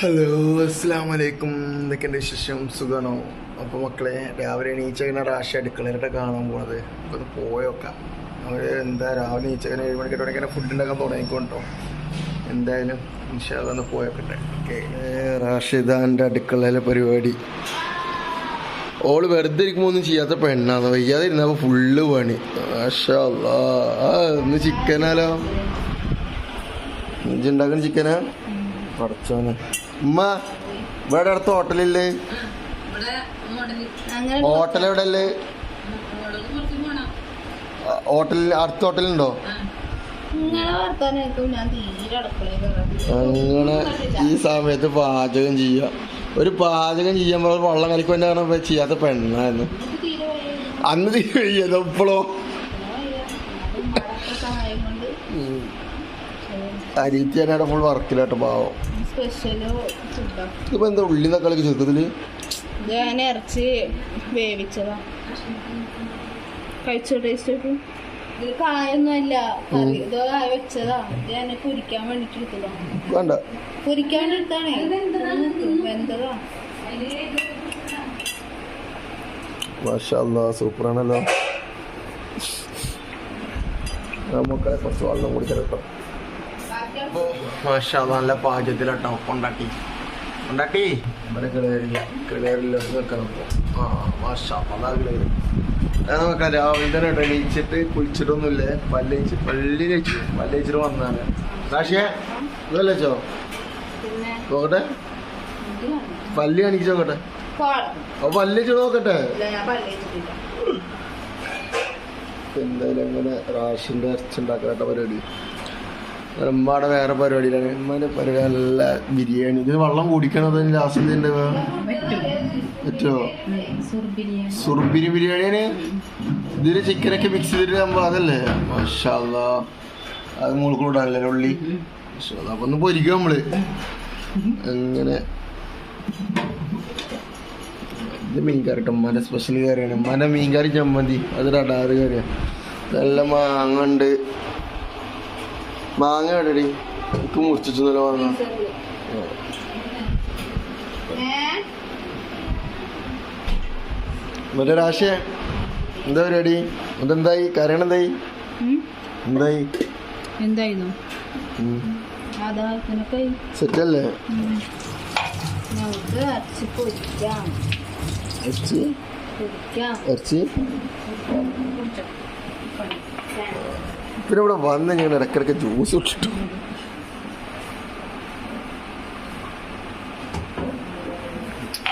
Hello അസ്സാം വലൈക്കും എന്തൊക്കെയുണ്ട് വിശേഷം? സുഖമാണോ അപ്പോൾ മക്കളെ രാവിലെ എണീച്ചങ്ങനെ റാഷി അടുക്കളയിലോട്ട് കാണാൻ പോണത്. അപ്പോൾ ഒന്ന് പോയോക്കാം അവർ എന്താ രാവിലെ എണീച്ചങ്ങനെ ഏഴ് മണിക്ക് തുടങ്ങിയാൽ ഫുഡ് ഉണ്ടാക്കാൻ തുടങ്ങിക്കൊണ്ടോ? എന്തായാലും ഇൻഷാല്ല ഒന്ന് പോയോക്കട്ടെ ഓക്കെ റാഷിദാന്റെ അടുക്കളയിലെ പരിപാടി. ഓൾ വെറുതെ ഇരിക്കുമ്പോൾ ഒന്നും ചെയ്യാത്ത പെണ്ണാണ് വയ്യാതെ ഇരുന്നപ്പോൾ ഫുള്ള് പണി. മാഷാ അല്ലാ. ആ ഇന്ന് ചിക്കനാലോ ഇഞ്ചുണ്ടാക്കുന്ന ചിക്കനാ പടച്ചോനെ. ഉമ്മ ഇവിടെ അടുത്ത് ഹോട്ടലില്ലേ? അങ്ങനെ ഹോട്ടൽ എവിടെ അല്ലേ ഹോട്ടലിൽ അടുത്ത ഹോട്ടലുണ്ടോ? അങ്ങനെ ഈ സമയത്ത് പാചകം ചെയ്യാം. ഒരു പാചകം ചെയ്യുമ്പോൾ വെള്ളം കളിക്കൊണ്ട് കാരണം ചെയ്യാത്ത പെണ്ണായിരുന്നു. അന്ന് തീരെ ഇപ്പോഴോ അരീത്തിയാണ് ഫുൾ വർക്കിലാട്ടോ പാവം. ഇതിപ്പോ എന്താ ഉള്ളി തക്കാളിക്ക് ചെറുക്കത്തിൽ ഇത് ഞാൻ ഇറച്ചി വേവിച്ചതാ. കഴിച്ചോ ടേസ്റ്റ് ഇതിൽ കായൊന്നുമല്ല കറി ഇത് കായ വെച്ചതാ. ഇത് ഞാൻ പൊരിക്കാൻ വേണ്ടിട്ട് എടുത്തതാ. വേണ്ട. പൊരിക്കാൻ വേണ്ടി എടുത്താണേ വെന്തതാ. മാഷാ സൂപ്പറാണല്ലോ. നമുക്കെ കുറച്ച് വെള്ളം കുടിക്കാം കേട്ടോ മാഷാ നല്ല പാചകത്തിലാട്ടോ ഉണ്ടാക്കി ഉണ്ടാക്കി ഇവിടെ നിൽക്കണം ആ മാഷാ അതാ കിളേരി അത് നോക്കാം രാവിലെ തന്നെ എണീച്ചിട്ട് കുളിച്ചിട്ടൊന്നുമില്ല. പല്ലയിച്ച് പള്ളി കഴിച്ചു പല്ലയിച്ചിട്ട് വന്നാണ് രാശിയെ ഇതല്ലേ ചോ നോക്കട്ടെ. പല്ലി കാണിച്ചു നോക്കട്ടെ. അപ്പൊ പല്ലിച്ച് നോക്കട്ടെ. എന്തായാലും അങ്ങനെ റാഷിന്റെ അരച്ചുണ്ടാക്കാട്ട പരിപാടി. ഉമ്മയുടെ വേറെ പരിപാടിയിലാണ്. ഉമ്മയുടെ പരിപാടി നല്ല ബിരിയാണി. ഇതിന് വെള്ളം കുടിക്കണത് ലാസ്റ്റ് ഉണ്ട് പറ്റുമോ സുർബിരി ബിരിയാണിയാണ്. ഇതിൽ ചിക്കനൊക്കെ മിക്സ് ചെയ്തിട്ട് നമ്മൾ അതല്ലേ? മഷാല്ല. അത് മുളക്കൂടാണല്ലേ ഉള്ളി. അപ്പൊ ഒന്ന് പൊരിക്കും നമ്മൾ? അങ്ങനെ. ഇത് മീൻ കറി കേട്ടോ ഉമ്മാന്റെ സ്പെഷ്യൽ കറിയാണ് ഉമ്മാന്റെ മീൻകറി ചമ്മന്തി. അത് അടാറ് കറിയാണ് നല്ല മാങ്ങ ഉണ്ട്. മാങ്ങ എവിടെടി എനിക്ക് മുറിച്ചിട്ടുണ്ടല്ലോ മാങ്ങ. മറ്റേ രാശേ എന്താ പരിപാടി? ഇതെന്തായി കരയണ എന്തായി? എന്തായി? എന്തായിരുന്നു? സെറ്റല്ലേ? ഇറച്ചി ഇറച്ചി? പിന്നെ ഇവിടെ വന്ന് ഞാൻ ഇടയ്ക്കിടയ്ക്ക് ജ്യൂസ് ഇട്ടിട്ടു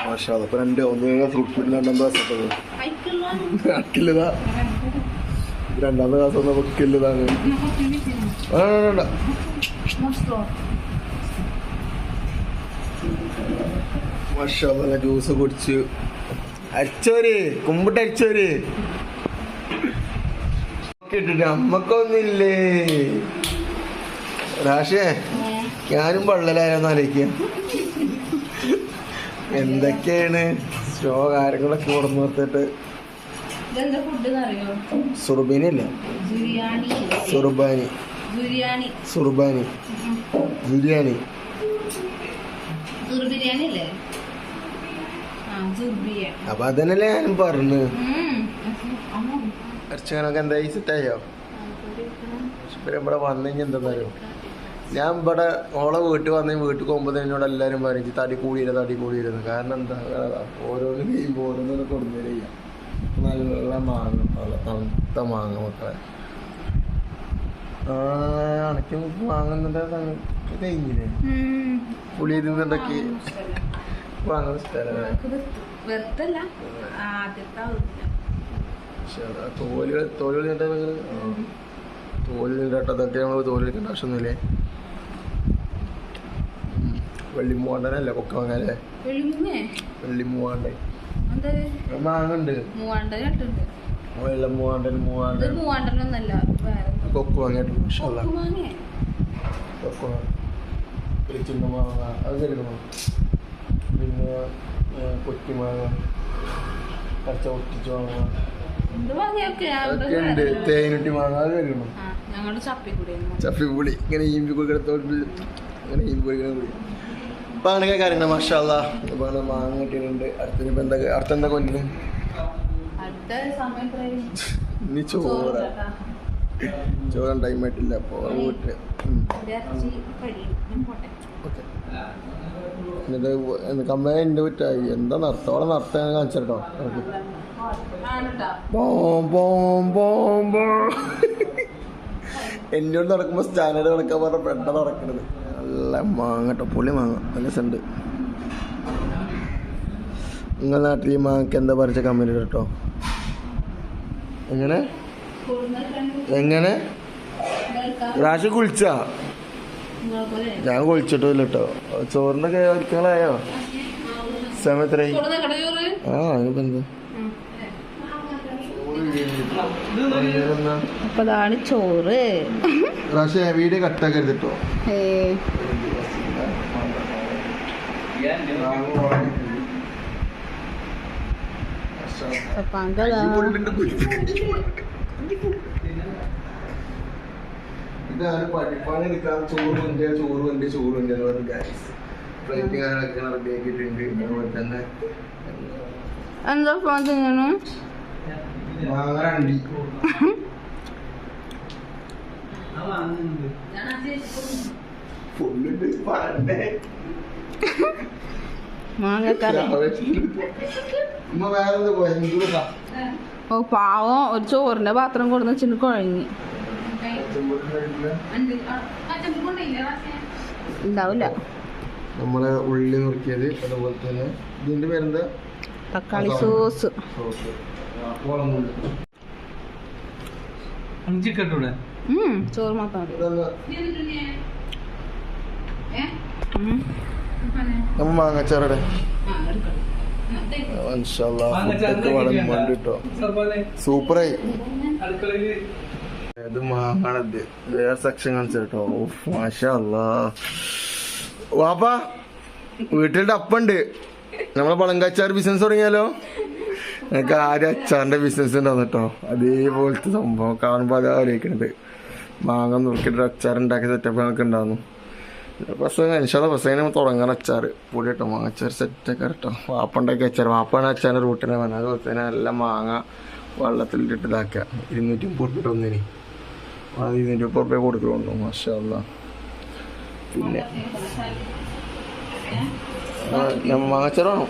മാഷാ ഫ്രൂട്ട് മാഷാ ജ്യൂസ് കുടിച്ചു. അരിച്ചോര് കുമ്പിട്ട് അരിച്ചോര് ഇട്ടിട്ട് അമ്മക്കൊന്നില്ലേ രാഷേ ഞാനും പള്ളലായിരുന്നു ആലോചിക്കുക എന്തൊക്കെയാണ്? ഷോ കാര്യങ്ങളൊക്കെ ഓർമ്മ അറിയോ? സുർബാനി ബിരിയാണി. അപ്പൊ അതന്നെ ഞാനും പറഞ്ഞു ഇറച്ചിക്കാനൊക്കെ എന്തായി സെറ്റായോ? ഇവർ ഇവിടെ വന്നു കഴിഞ്ഞാൽ ഞാൻ ഇവിടെ ഓളെ വീട്ടിൽ വന്ന് വീട്ടിൽ പോകുമ്പോൾ എന്നോട് എല്ലാവരും പറയും "ഇജ്ജ് തടി കൂടിയില്ല തടി കൂടിയിരുന്നു. കാരണം എന്താ? ഓരോന്ന് കഴിയുമ്പോൾ ഓരോന്നൊക്കെ കൊടുന്നേരം ചെയ്യാം നല്ല മാങ്ങ നല്ല തണുത്ത മാങ്ങ മക്കളെ. ആ അണയ്ക്ക് വാങ്ങുന്നുണ്ട് കഴിഞ്ഞില്ലേ? പുളി തിന്നുണ്ടാക്കി വാങ്ങുന്ന സ്ഥലമാണ് ഇത് വെറുതല്ല ആദ്യത്തെ ഔദ്യം. പക്ഷെ അത് ആ തോൽ തോൽ കളിച്ചിട്ട് തോൽ കേട്ടതൊക്കെ നമ്മൾ തോൽ കളിക്കേണ്ട ആവശ്യമൊന്നുമില്ലേ? വെള്ളിമൂവാണ്ടനല്ലേ കൊക്ക വാങ്ങാല്ലേ വെളുങ്ങേ വെള്ളിമൂവാണ്ടൻ മാങ്ങുണ്ട്. വെള്ളം മൂവാണ്ടൻ മൂവാണ്ടൻ. മൂവാണ്ടനൊന്നല്ല കൊക്ക്. കൊക്ക് മാങ്ങ. അത് തരുന്നു പിന്നെ കൊച്ചി മാങ്ങ പച്ച ഒട്ടിച്ച് മാങ്ങ. ഉണ്ട്. തേനുട്ടി മാങ്ങ അത് തരുന്നു ഞങ്ങളുടെ ചപ്പിക്കൂടെ. ചപ്പി പുളി ഇങ്ങനെ ഈമ്പി കൊടുത്തോണ്ട് ഇങ്ങനെ ഈമ്പി കൊടുക്കുന്ന പുളി അപ്പൊ അങ്ങനെയൊക്കെ കാര്യങ്ങൾ മാഷാല്ല ഇതുപോലെ മാങ്ങ കിട്ടിയിട്ടുണ്ട്. അടുത്ത ഇപ്പൊ എന്താ അടുത്ത എന്താ കൊല്ലുന്നു അടുത്ത സമയം പറയും ഇനി ചോറ. ചോറ് ടൈം ആയിട്ടില്ല അപ്പൊ വീട്ടിൽ ഓക്കെ. എന്നിട്ട് കമ്പനി എന്റെ വിറ്റായി. എന്താ നടത്തോളം നടത്താൻ കാണിച്ചിട്ടോ ബോം ബോം ബോം ബോം. എന്നോട് നടക്കുമ്പോൾ സ്റ്റാൻഡേർഡ് നടക്കാൻ പറഞ്ഞ പെട്ട നടക്കണത്. നല്ല മാങ്ങ കേട്ടോ പുളി മാങ്ങ. നല്ല സെന്റ് നിങ്ങളുടെ നാട്ടിൽ ഈ മാങ്ങക്ക് എന്താ പറിച്ച കമ്പനി കേട്ടോ? എങ്ങനെ? എങ്ങനെ? പ്രാവശ്യം കുളിച്ചാ? ഞാൻ കുളിച്ചിട്ടില്ല കേട്ടോ. ചോറിന്റെ കാര്യങ്ങളായോ സമയത്ര ആ അതിനിപ്പോ എന്ത്? അപ്പൊ അതാണ് ചോറ്. വീഡിയോ കട്ടാക്കരുത് കേട്ടോ ഇതാണ് പഠിപ്പാണ് എടുക്കാൻ ചോറ് ഉണ്ട് ചോറ് ഉണ്ട് ചോറ് ഉണ്ട് എന്ന് പറഞ്ഞു ഫ്ലൈറ്റ് കാര്യങ്ങളൊക്കെ റെഡി ആക്കിയിട്ടുണ്ട് അതുപോലെ തന്നെ എന്താ ഫോൺ തിന്നണു മാങ്ങ രണ്ടി ഫുള്ളുണ്ട് പണ്ടേ മാങ്ങക്കറി ഓ പാവം. ഒരു ചോറിന്റെ പാത്രം കൊടുന്ന് വെച്ചിട്ട് കുഴങ്ങി ഉണ്ടാവില്ല. നമ്മളെ ഉള്ളി നുറുക്കിയത് അതുപോലെ തന്നെ. ഇതിന്റെ പേരെന്താ? തക്കാളി സോസ്. സോസ്. ചോറ് മാത്രം മാങ്ങച്ചാറടെ. സൂപ്പറായി. അടുക്കളയിൽ. ഇത് മാങ്ങാണത്? വേറെ സെക്ഷൻ കാണിച്ചു കേട്ടോ മാഷാ വാപ്പാ വീട്ടിൽ ഡപ്പുണ്ട് നമ്മളെ പളങ്കാച്ചാർ ബിസിനസ് തുടങ്ങിയാലോ? എനിക്ക് ആരും അച്ചാറിന്റെ ബിസിനസ് ഉണ്ടാവും കേട്ടോ. അതേപോലത്തെ സംഭവം. കാണുമ്പോൾ അതാ ആലോചിക്കണത്. മാങ്ങ നുറുക്കിയിട്ട് അച്ചാർ ഉണ്ടാക്കി സെറ്റപ്പ് ഞങ്ങൾക്ക് ഉണ്ടാകുന്നു പ്രസംഗം അനുഷാദ പ്രസംഗം തുടങ്ങണ അച്ചാർ. പൊടി കേട്ടോ മാങ്ങ അച്ചാർ സെറ്റൊക്കെ കേട്ടോ. വാപ്പുണ്ടാക്കിയ അച്ചാർ. വാപ്പാണ് അച്ചാറിന്റെ റൂട്ടിനെ വന്നത്. അതുപോലെ തന്നെ നല്ല മാങ്ങ വെള്ളത്തിലിട്ടിട്ട് ഇതാക്കുക. ഇരുന്നൂറ്റി മുപ്പത് റുപ്യ ഒന്നിന് അത് ഇരുന്നൂറ്റി മുപ്പത് റുപ്യ കൊടുക്കുന്നുണ്ടോ മാഷാ. പിന്നെ? മാങ്ങച്ചാറാണോ?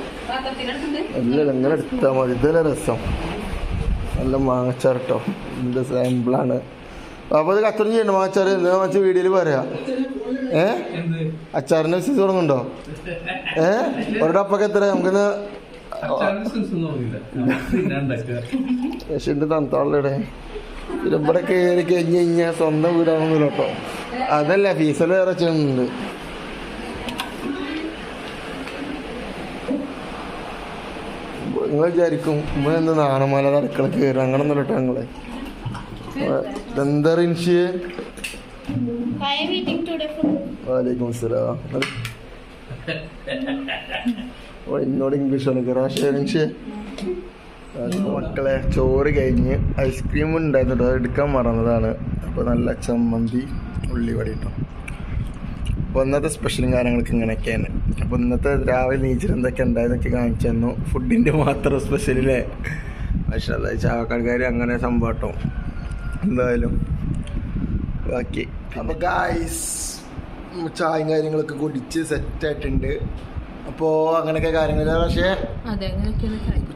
ഇല്ല ഇങ്ങനെ എടുത്താൽ മതി. ഇതല്ല രസം. നല്ല മാങ്ങച്ചാർ കേട്ടോ ഇതിന്റെ സാമ്പിളാണ് അപ്പോൾ ഇത് കച്ചറം ചെയ്യണ്ട മാങ്ങച്ചാർ എന്താ വെച്ചാൽ വീഡിയോയിൽ പറയാം. ഏ? എന്ത് അച്ചാറിന്റെ ബിസിനസ് തുടങ്ങുന്നുണ്ടോ? ഏ? ഒരു ഡപ്പൊക്കെ എത്ര നമുക്കിന്ന് അച്ചാറിന് യശിന്റെ തണുത്താളുടെ ഇവിടെ കയറി കഴിഞ്ഞ് കഴിഞ്ഞാൽ സ്വന്തം വീടാണെന്നില്ല കേട്ടോ. അതല്ല ഫീസൽ വേറെ ചെയ്യുന്നുണ്ട് നിങ്ങൾ വിചാരിക്കും ഇവിടെ എന്ത് നാണമാല തടക്കള കയറി അങ്ങനെ ഒന്നും കേട്ടോ ഞങ്ങൾ. വാലേക്കും അസ്സലാം. എന്നോട് ഇംഗ്ലീഷ് മക്കളെ ചോറ് കഴിഞ്ഞ് ഐസ്ക്രീം ഉണ്ടായിരുന്നു അത് എടുക്കാൻ മറന്നതാണ്. അപ്പോൾ നല്ല ചമ്മന്തി ഉള്ളിവടി കേട്ടോ അപ്പോൾ അന്നത്തെ സ്പെഷ്യലും കാര്യങ്ങളൊക്കെ ഇങ്ങനെയൊക്കെയാണ്. അപ്പോൾ ഇന്നത്തെ രാവിലെ നീച്ചർ എന്തൊക്കെ ഉണ്ടായതൊക്കെ കാണിച്ചു തന്നു. ഫുഡിന്റെ മാത്രം സ്പെഷ്യലില്ലേ പക്ഷെ അതായത് ചാവക്കാടുകാർ അങ്ങനെ സംഭവട്ടോ എന്തായാലും ബാക്കി. അപ്പോൾ ഗായ്സ് ചായയും കാര്യങ്ങളൊക്കെ കുടിച്ച് സെറ്റായിട്ടുണ്ട് അപ്പോൾ അങ്ങനെയൊക്കെ കാര്യങ്ങൾ പക്ഷേ അതെ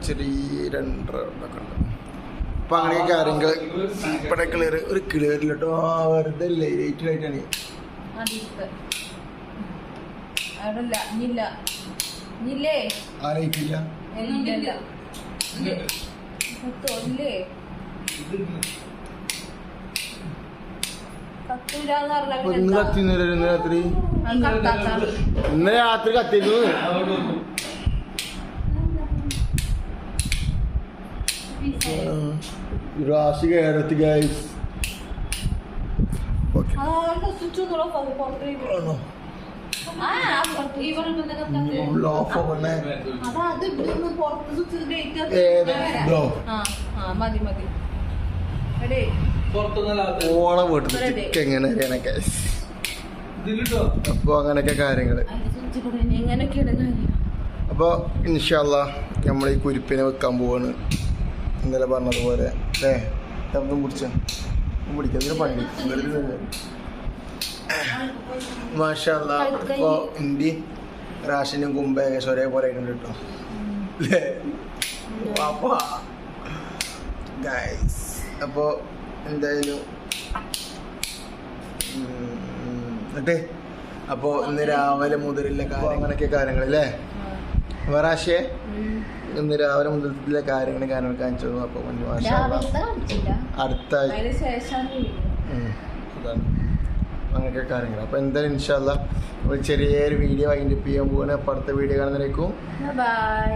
ചെറിയ രണ്ടര ഉണ്ട്. അപ്പൊ അങ്ങനെ കാര്യങ്ങൾ ഇവിടെ ക്ലിയർ ഒരു ക്ലിയർ ഇല്ലട്ടോ വെറുതെ ലൈറ്റ് ലൈറ്റാണ് അവിടെ ഇല്ല ഇല്ലേ ആ ലൈറ്റ് ഇല്ല ഇല്ല തൊല്ലേ കത്തൂരാന്ന് അപ്പൊ ഇന്ന് കത്തിന്നില്ല ഇന്ന് രാത്രി? ഇന്ന് രാത്രി കത്തിരുന്നു. രാശി കേരളത്തി ഗൈസ് ആണോ? ഓളെ വീട്ടിൽ ചിക്കൻ എങ്ങനെ ഇതിലിട്ടോ? അപ്പോൾ അങ്ങനെയൊക്കെ കാര്യങ്ങൾ. അതിന്റെ പഠിച്ചിട്ടുണ്ട് ഇനി എങ്ങനെയൊക്കെയാണ് കാര്യം അപ്പോൾ ഇൻഷല്ല നമ്മൾ ഈ കുരിപ്പിനെ വെക്കാൻ പോവാണ്. ഇന്നലെ പറഞ്ഞതുപോലെ. അല്ലേ ശബ്ദം പിടിച്ച പിടിക്കാം പണി. പണ്ടി മാഷല്ല അപ്പോൾ ഇന്ത്യ റാഷിനും കുമ്പ ഏകദേശം ഒരേപോലെ ആയിട്ടുണ്ട് കേട്ടോ അല്ലേ ഗൈസ് അപ്പോ എന്തായാലും എന്നിട്ട് അപ്പോ ഇന്ന് രാവിലെ മുതലുള്ള കാര്യം അങ്ങനെയൊക്കെ കാര്യങ്ങൾ അല്ലേ വറാശേ ഇന്ന് രാവിലെ മുതലുള്ള കാര്യങ്ങൾ കാര്യങ്ങൾ കാണിച്ചു അപ്പൊ അടുത്ത അതാണ്. അങ്ങനെയൊക്കെ കാര്യങ്ങൾ അപ്പോൾ എന്തായാലും ഇൻഷാല്ല ഒരു ചെറിയൊരു വീഡിയോ വൈൻഡപ്പ് ചെയ്യാൻ പോകുന്ന അപ്പുറത്തെ വീഡിയോ കാണുന്നതിലേക്കും ബൈ.